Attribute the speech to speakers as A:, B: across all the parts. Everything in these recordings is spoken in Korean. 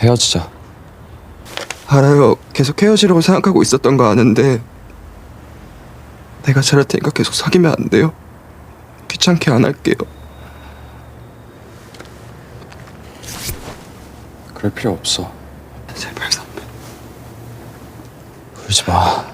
A: 헤어지자.
B: 알아요. 계속 헤어지려고 생각하고 있었던 거 아는데 내가 잘할 테니까 계속 사귀면 안 돼요? 귀찮게 안 할게요.
A: 그럴 필요 없어.
B: 제발 선배.
A: 울지 마.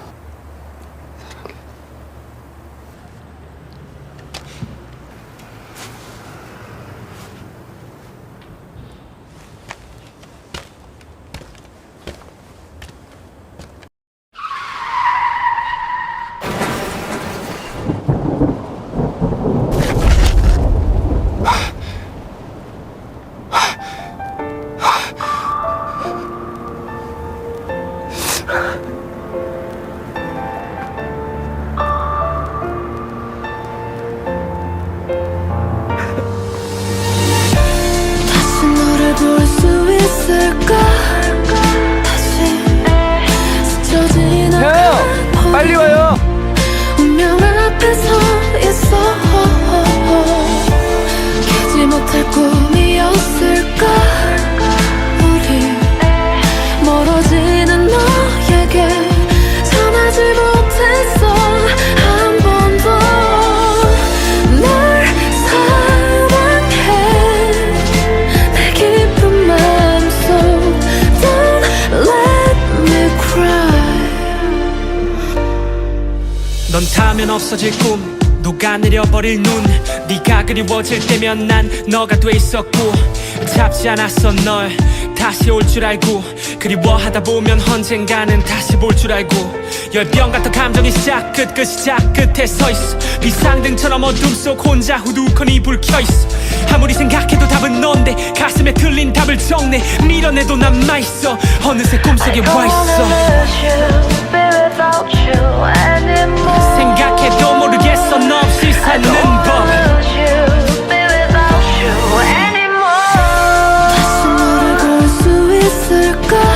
B: 빨리 와요.
C: 넌 타면 없어질 꿈. 녹아내려버릴 눈. 네가 그리워질 때면 난 너가 돼 있었고. 잡지 않았어 널. 다시 올 줄 알고. 그리워하다 보면 언젠가는 다시 볼 줄 알고. 열병 같은 감정이 시작 끝그 시작 끝에 서 있어. 비상등처럼 어둠 속 혼자 후두커니 불 켜있어. 아무리 생각해도 답은 넌데. 가슴에 틀린 답을 적내 밀어내도 남아있어. 어느새 꿈속에 와있어 걸을까